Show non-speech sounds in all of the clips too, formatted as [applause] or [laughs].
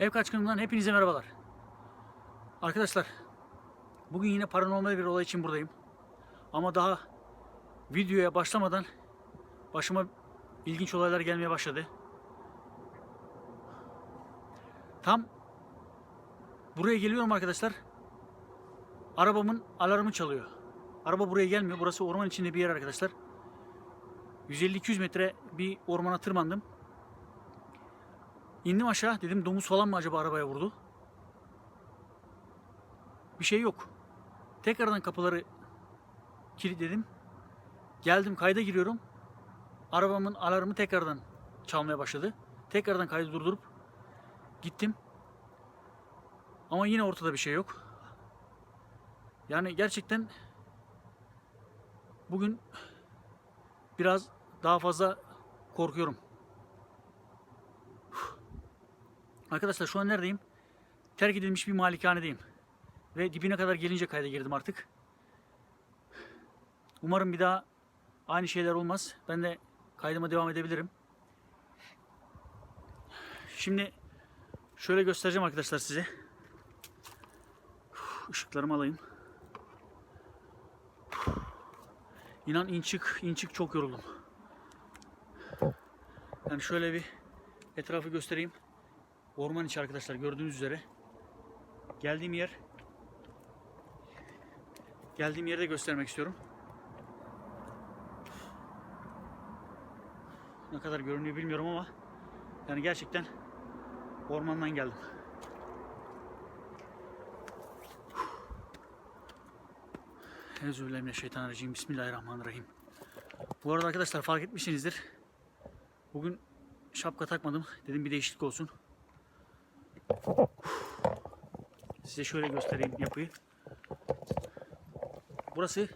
Ev kaçkınından hepinize merhabalar. Arkadaşlar, bugün yine paranormal bir olay için buradayım. Ama daha videoya başlamadan başıma ilginç olaylar gelmeye başladı. Tam buraya geliyorum arkadaşlar. Arabamın alarmı çalıyor. Araba buraya gelmiyor. Burası orman içinde bir yer arkadaşlar. 150-200 metre bir ormana tırmandım. İndim aşağı dedim domuz falan mı acaba arabaya vurdu? Bir şey yok. Tekrardan kapıları kilitledim. Geldim kayda giriyorum. Arabamın alarmı tekrardan çalmaya başladı. Tekrardan kaydı durdurup gittim. Ama yine ortada bir şey yok. Yani gerçekten bugün biraz daha fazla korkuyorum. Arkadaşlar şu an neredeyim? Terk edilmiş bir malikanedeyim. Ve dibine kadar gelince kayda girdim artık. Umarım bir daha aynı şeyler olmaz. Ben de kaydıma devam edebilirim. Şimdi şöyle göstereceğim arkadaşlar size. Işıklarımı alayım. İnan inçik inçik çok yoruldum. Yani şöyle bir etrafı göstereyim. Orman içi arkadaşlar gördüğünüz üzere. Geldiğim yer geldiğim yeri de göstermek istiyorum. Ne kadar görünüyor bilmiyorum ama yani gerçekten ormandan geldim. Euzubillahimineşşeytanirracim. Bismillahirrahmanirrahim. Bu arada arkadaşlar fark etmişsinizdir. Bugün şapka takmadım. Dedim bir değişiklik olsun. Size şöyle göstereyim yapıyı. Burası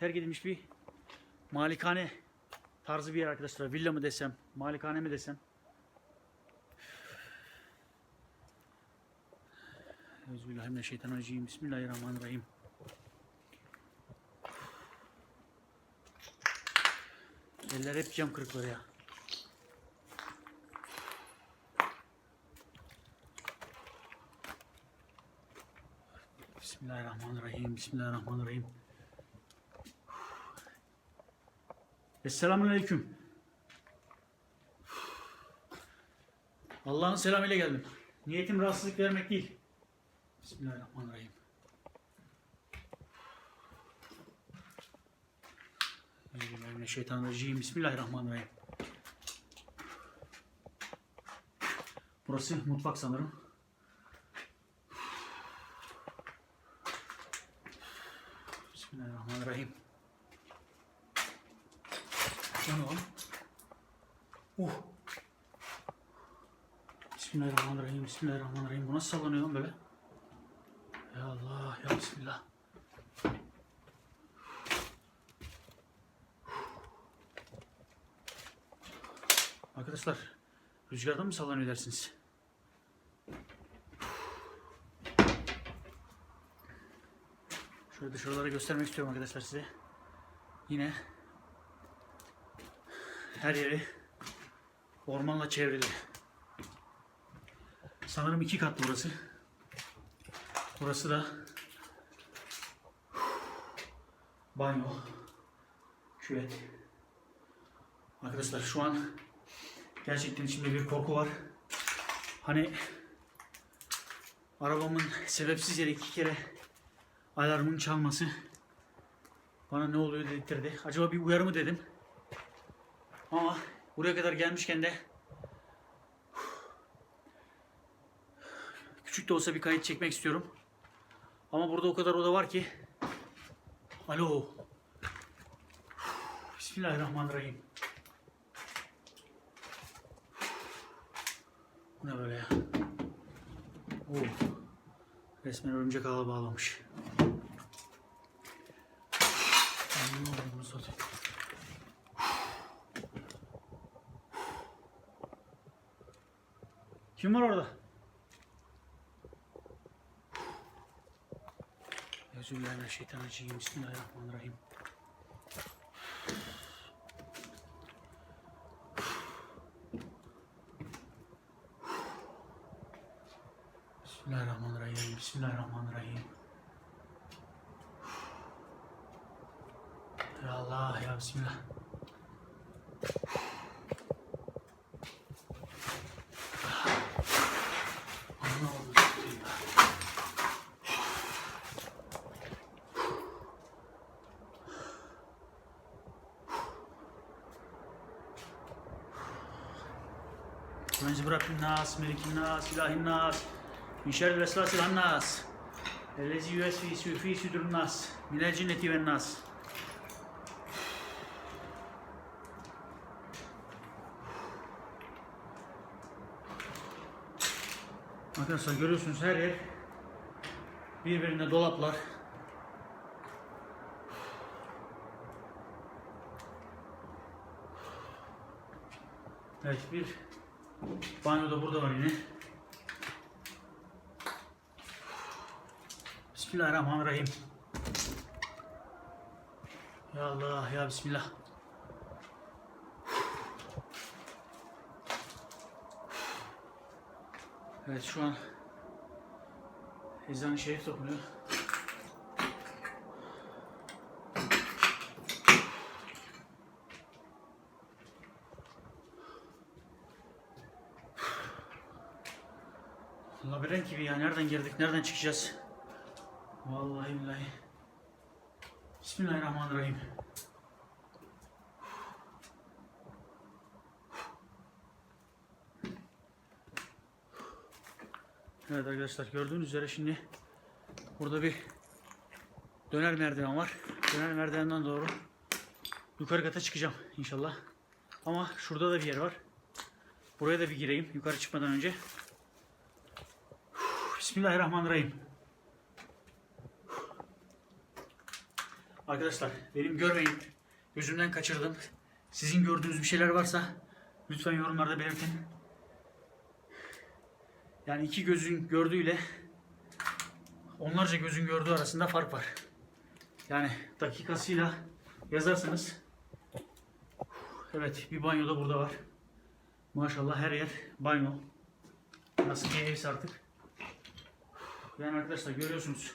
terk edilmiş bir malikane tarzı bir yer arkadaşlar. Villa mı desem, malikane mi desem. Euzubillahimineşşeytanirracim. Bismillahirrahmanirrahim. Eller hep cam kırıkları ya. Bismillahirrahmanirrahim. Bismillahirrahmanirrahim. Esselamun Aleyküm. Allah'ın selamıyla geldim. Niyetim rahatsızlık vermek değil. Bismillahirrahmanirrahim. Euzubillahimineşşeytanirracim. Bismillahirrahmanirrahim. Burası mutfak sanırım. Bismillahirrahmanirrahim. Ne lan? Uh. Bismillahirrahmanirrahim. Bismillahirrahmanirrahim. Bu nasıl sallanıyor lan böyle? Ya Allah, ya Bismillah. Arkadaşlar, rüzgardan mı sallanıyor dersiniz? Şöyle dışarıları göstermek istiyorum arkadaşlar size. Yine her yeri ormanla çevrili. Sanırım iki katlı burası. Burası da banyo, küvet. Arkadaşlar şu an gerçekten içimde bir korku var. Hani arabamın sebepsiz yere iki kere alarmın çalması bana ne oluyor dedirtti. Acaba bir uyarı mı dedim. Ama buraya kadar gelmişken de [sighs] küçük de olsa bir kayıt çekmek istiyorum. Ama burada o kadar oda var ki. Alo. [sighs] Bismillahirrahmanirrahim. [sighs] Ne böyle ya? Oo. Resmen örümcek ağa bağlamış. Allah'ım satayım. Kim var orada? Euzubillahimineşşeytanirracim. Bismillahirrahmanirrahim. Bismillahirrahmanirrahim. Ya Allah ya Bismillah. Allah Allah. Önce bırakın nas, melikin nas, ilahin nas, min şerri vesvasil hannas, ellezi yüesvi fi südürün nas, minel cinneti ve nas. Arkadaşlar görüyorsunuz her yer birbirine dolaplar. Evet bir banyo da burada var yine. Bismillahirrahmanirrahim. Ya Allah ya Bismillah. Evet şu an ezan-ı şerif dokunuyor. Gibi ya. Nereden girdik? Nereden çıkacağız? Vallahi billahi. Bismillahirrahmanirrahim. Evet arkadaşlar gördüğünüz üzere şimdi burada bir döner merdiven var. Döner merdivenden doğru yukarı kata çıkacağım inşallah. Ama şurada da bir yer var. Buraya da bir gireyim yukarı çıkmadan önce. Bismillahirrahmanirrahim. Arkadaşlar benim görmeyin. Gözümden kaçırdım. Sizin gördüğünüz bir şeyler varsa lütfen yorumlarda belirtin. Yani iki gözün gördüğüyle onlarca gözün gördüğü arasında fark var. Yani dakikasıyla yazarsanız Evet bir banyo da burada var. Maşallah her yer banyo. Nasıl bir evse artık. Yani arkadaşlar görüyorsunuz.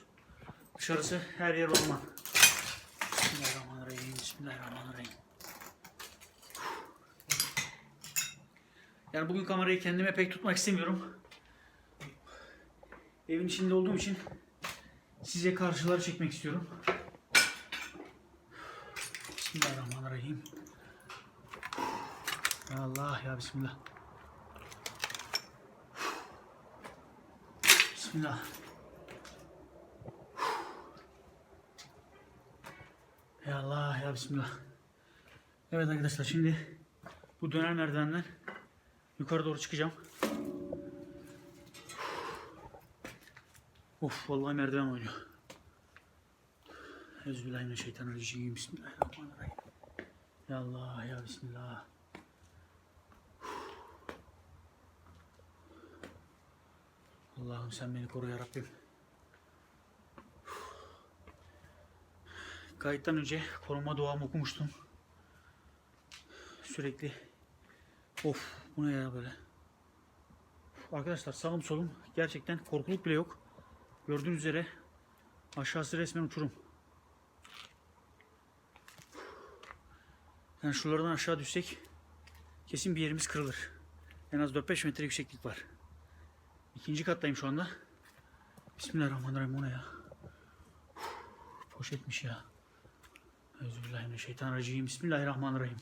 Dışarısı her yer orman. Bismillahirrahmanirrahim. Bismillahirrahmanirrahim. Yani bugün kamerayı kendime pek tutmak istemiyorum. Evin içinde olduğum için size karşıları çekmek istiyorum. Bismillahirrahmanirrahim. Ya Allah ya Bismillah. Bismillah. Ya Allah ya Bismillah. Evet arkadaşlar şimdi bu döner merdivenden yukarı doğru çıkacağım. Of vallahi merdiven oynuyor. Euzubillahimineşşeytanirracim. Bismillahirrahmanirrahim. Ya Allah ya Bismillah. Allah'ım sen beni koru ya Rabbim. Kayıttan önce koruma duamı okumuştum. Sürekli. Of bu ne ya böyle. Arkadaşlar sağım solum gerçekten korkuluk bile yok. Gördüğünüz üzere aşağısı resmen uçurum. Yani şuralardan aşağı düşsek kesin bir yerimiz kırılır. En az 4-5 metre yükseklik var. İkinci kattayım şu anda. Bismillahirrahmanirrahim o ne ya? Poşetmiş ya. Euzubillahimineşşeytanirracim. Bismillahirrahmanirrahim.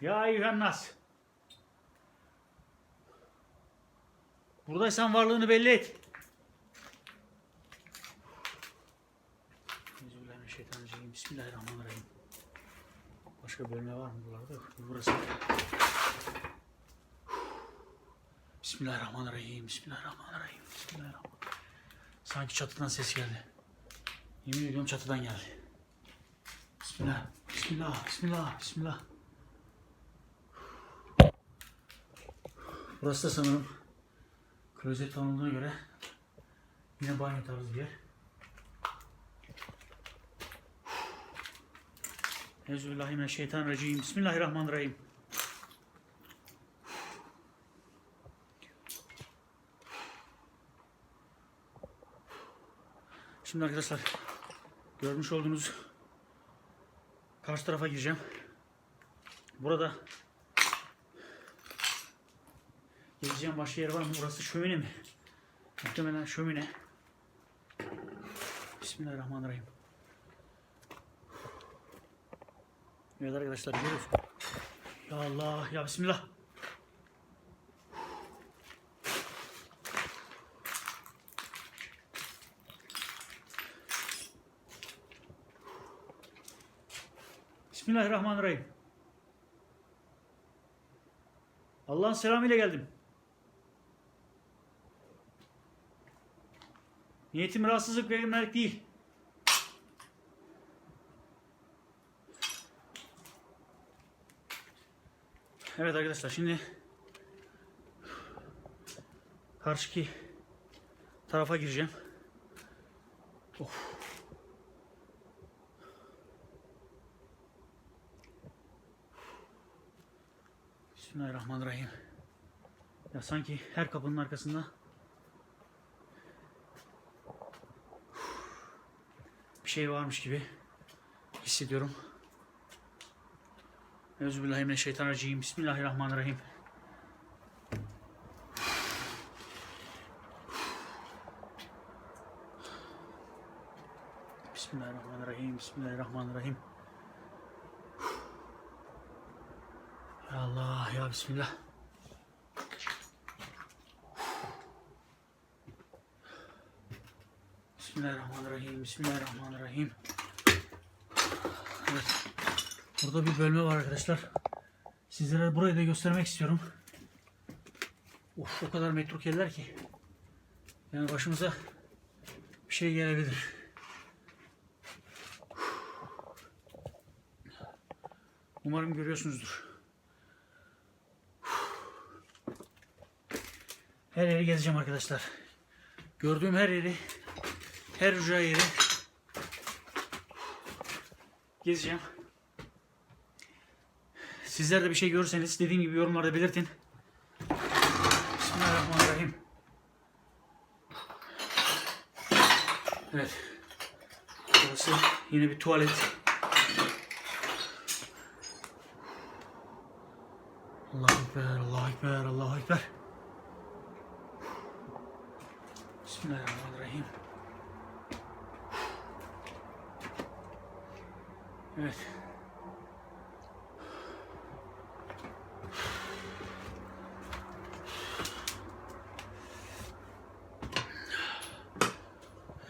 Ya eyyühen nas. Buradaysan varlığını belli et. Euzubillahimineşşeytanirracim. Bismillahirrahmanirrahim. Başka bölme var mı buralarda? Burası. Bismillahirrahmanirrahim. Bismillahirrahmanirrahim. Bismillahirrahmanirrahim. Sanki çatıdan ses geldi. Yemin ediyorum çatıdan geldi. Bismillah. Bismillah. Bismillah. Bismillah. Burası da sanırım klozet tanımlığına göre yine banyo tarzı bir yer. Euzubillahimineşşeytanirracim. Bismillahirrahmanirrahim. Şimdi arkadaşlar görmüş olduğunuz karşı tarafa gireceğim. Burada gezeceğim başka yer var mı? Burası şömine mi? Muhtemelen şömine. Bismillahirrahmanirrahim. Evet arkadaşlar görüyoruz. Ya Allah ya Bismillah. Bismillahirrahmanirrahim. Allah'ın selamıyla geldim. Niyetim rahatsızlık vermek değil. Evet arkadaşlar şimdi karşıki tarafa gireceğim. Of. Bismillahirrahmanirrahim. Ya sanki her kapının arkasında bir şey varmış gibi hissediyorum. Euzubillahimineşşeytanirracim. Bismillahirrahmanirrahim. Bismillahirrahmanirrahim. Bismillahirrahmanirrahim. Ya Allah ya Bismillah. Bismillahirrahmanirrahim. Bismillahirrahmanirrahim. Evet. Burada bir bölme var arkadaşlar. Sizlere burayı da göstermek istiyorum. Of o kadar metruk yerler ki. Yani başımıza bir şey gelebilir. Umarım görüyorsunuzdur. Her yeri gezeceğim arkadaşlar. Gördüğüm her yeri, her ücra yeri gezeceğim. Sizler de bir şey görürseniz dediğim gibi yorumlarda belirtin. Bismillahirrahmanirrahim. Evet. Burası yine bir tuvalet. Allahu Ekber, Allahu Ekber, Allahu Ekber. Bismillahirrahmanirrahim. Evet.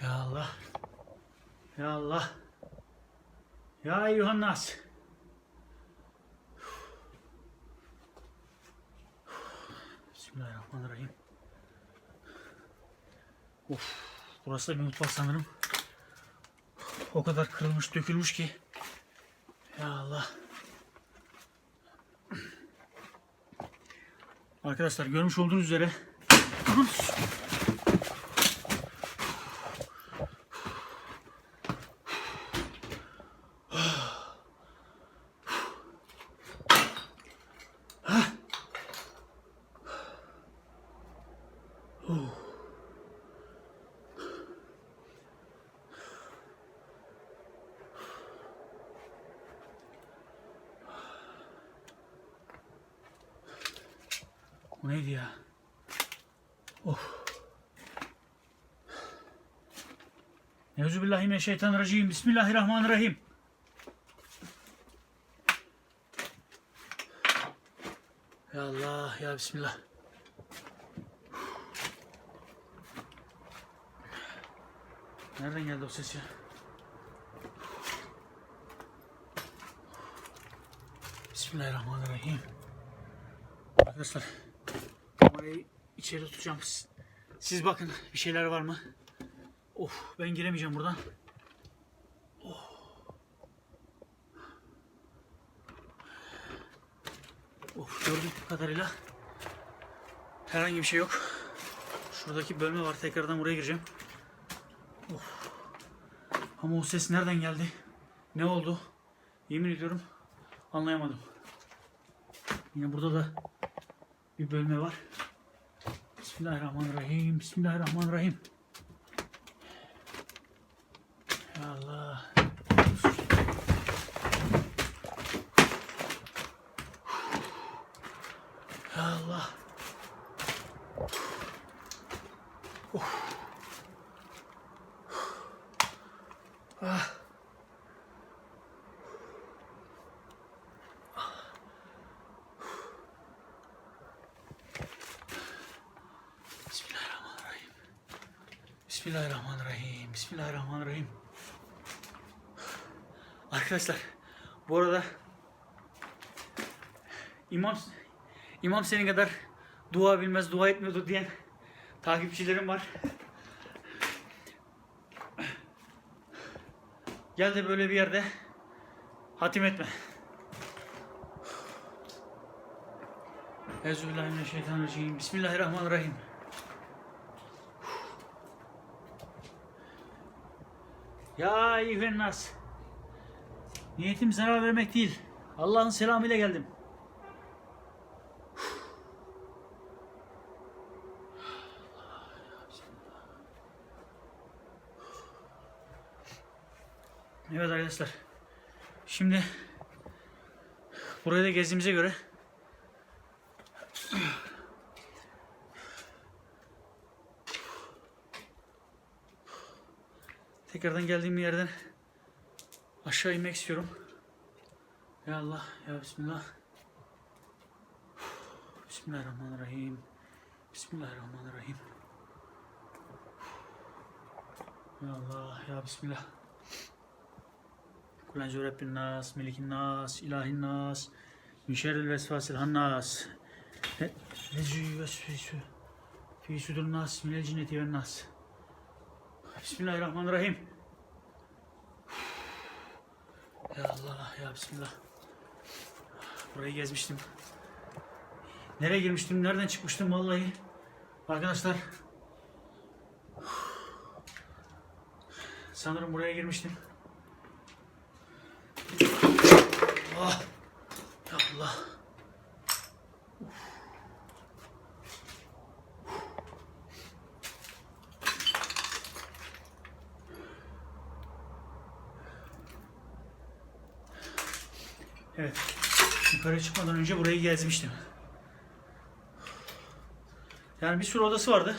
Ya Allah. Ya Allah. Ya eyyühen nas. Bismillahirrahmanirrahim. Of. Burası da bir mutfak sanırım. O kadar kırılmış, dökülmüş ki. Ya Allah. Arkadaşlar görmüş olduğunuz üzere Bu neydi ya? Of. Euzubillahimineşşeytanirracim. Bismillahirrahmanirrahim. Ya Allah, ya Bismillah. Nereden geldi o ses ya? Bismillahirrahmanirrahim. Arkadaşlar kamerayı içeri tutacağım. Siz- bakın bir şeyler var mı? Of ben giremeyeceğim buradan. Oh. Of gördüğüm kadarıyla herhangi bir şey yok. Şuradaki bölme var. Tekrardan buraya gireceğim. Of. Ama o ses nereden geldi? Ne oldu? Yemin ediyorum anlayamadım. Yine burada da bir bölme var. Bismillahirrahmanirrahim. Bismillahirrahmanirrahim. Bismillahirrahmanirrahim. Bismillahirrahmanirrahim. Arkadaşlar bu arada İmam İmam senin kadar dua bilmez, dua etmiyordu diyen takipçilerim var. Gel de böyle bir yerde hatim etme. Euzubillahimineşşeytanirracim. Bismillahirrahmanirrahim. Ya eyyühen nas. Niyetim zarar vermek değil. Allah'ın selamıyla geldim. Evet arkadaşlar. Şimdi burayı da gezdiğimize göre tekrardan geldiğim yerden aşağı inmek istiyorum. Ya Allah, ya Bismillah. Bismillahirrahmanirrahim. Bismillahirrahmanirrahim. Ya Allah, ya Bismillah. Kul enzu Rabbin nas, melikin nas, ilahin nas, min şerril vesvasil hannas. Lezi vesvesu fi sudur nas, minel cinneti ven nas. Bismillahirrahmanirrahim. Ya Allah, ya Bismillah. Burayı gezmiştim. Nereye girmiştim, nereden çıkmıştım vallahi. Arkadaşlar. Sanırım buraya girmiştim. Ah. Ya Allah. Evet. Yukarı çıkmadan önce burayı gezmiştim. Yani bir sürü odası vardı.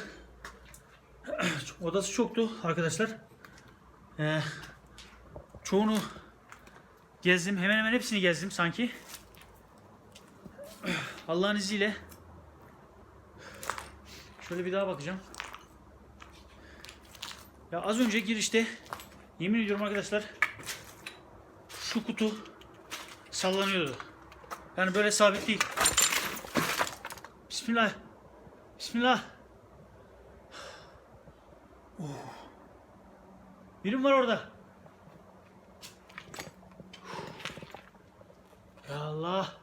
[clears throat] Odası çoktu arkadaşlar. Ee, çoğunu gezdim. Hemen hemen hepsini gezdim sanki. [clears throat] Allah'ın izniyle şöyle bir daha bakacağım. Ya az önce girişte yemin ediyorum arkadaşlar şu kutu sallanıyordu. Yani böyle sabit değil. Bismillah. Bismillah. Oh. Birim var orada. Ya Allah.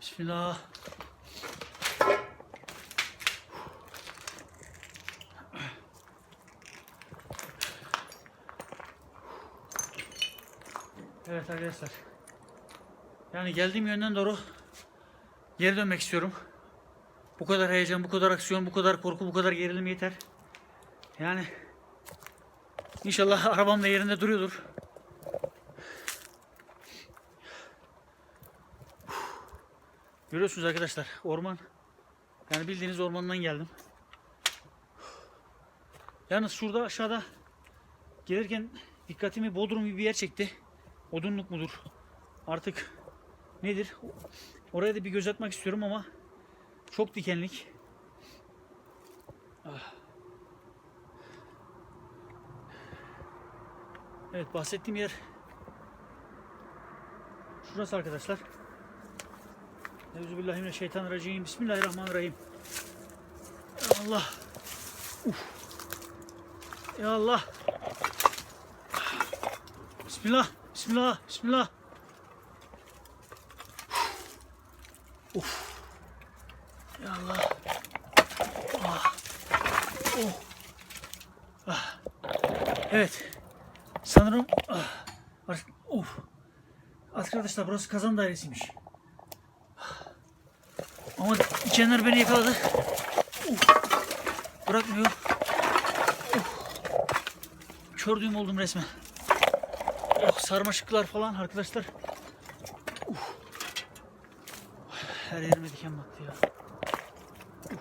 Bismillah. Evet arkadaşlar. Yani geldiğim yönden doğru geri dönmek istiyorum. Bu kadar heyecan, bu kadar aksiyon, bu kadar korku, bu kadar gerilim yeter. Yani inşallah [laughs] arabam da yerinde duruyordur. Görüyorsunuz arkadaşlar orman. Yani bildiğiniz ormandan geldim. Yalnız şurada aşağıda gelirken dikkatimi Bodrum gibi bir yer çekti. Odunluk mudur? Artık nedir? Oraya da bir göz atmak istiyorum ama çok dikenlik. Ah. Evet bahsettiğim yer şurası arkadaşlar. Euzubillahimineşşeytanirracim. Bismillahirrahmanirrahim. Ya Allah. Uf. Ya Allah. Bismillah. Bismillah. Bismillah. Uf. Ya Allah. Ah. Oh. Ah. Evet. Sanırım ah. Ar- Of. Arkadaşlar burası kazan dairesiymiş. Ama dikenler beni yakaladı. Uf. Bırakmıyor. kör düğüm oldum resmen. Oh sarmaşıklar falan arkadaşlar. Uf. Her yerime diken battı ya. Uf.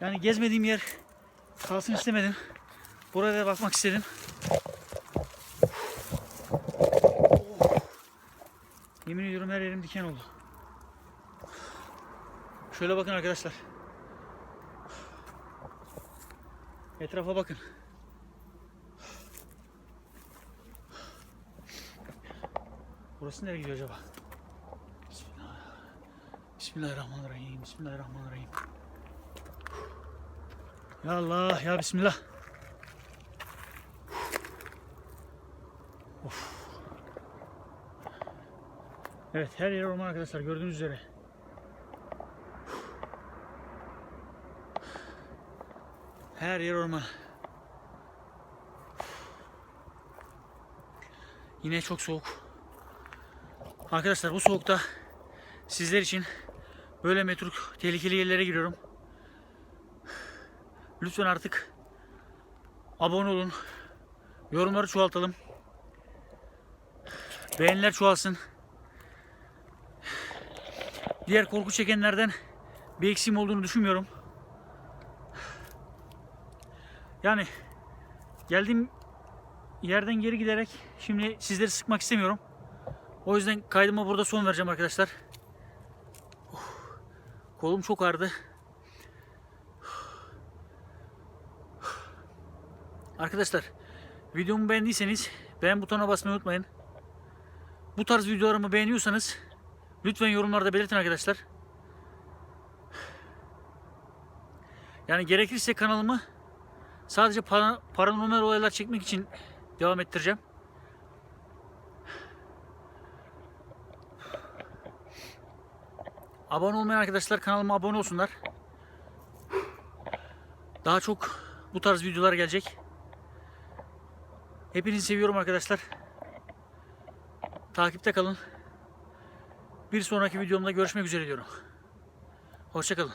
Yani gezmediğim yer kalsın istemedim. Buraya da bakmak istedim. Oh. Yemin ediyorum her yerim diken oldu. Şöyle bakın arkadaşlar. Etrafa bakın. Burası nereye gidiyor acaba? Bismillah. Bismillahirrahmanirrahim. Bismillahirrahmanirrahim. Ya Allah ya Bismillah. Of. Evet her yer orman arkadaşlar gördüğünüz üzere. Her yer orman. Yine çok soğuk. Arkadaşlar bu soğukta sizler için böyle metruk tehlikeli yerlere giriyorum. Lütfen artık abone olun. Yorumları çoğaltalım. Beğeniler çoğalsın. Diğer korku çekenlerden bir eksiğim olduğunu düşünmüyorum. Yani geldiğim yerden geri giderek şimdi sizleri sıkmak istemiyorum. O yüzden kaydıma burada son vereceğim arkadaşlar. Uf, kolum çok ağrıdı. Arkadaşlar videomu beğendiyseniz beğen butonuna basmayı unutmayın. Bu tarz videolarımı beğeniyorsanız lütfen yorumlarda belirtin arkadaşlar. Yani gerekirse kanalımı sadece para, paranormal olaylar çekmek için devam ettireceğim. Abone olmayan arkadaşlar kanalıma abone olsunlar. Daha çok bu tarz videolar gelecek. Hepinizi seviyorum arkadaşlar. Takipte kalın. Bir sonraki videomda görüşmek üzere diyorum. Hoşçakalın.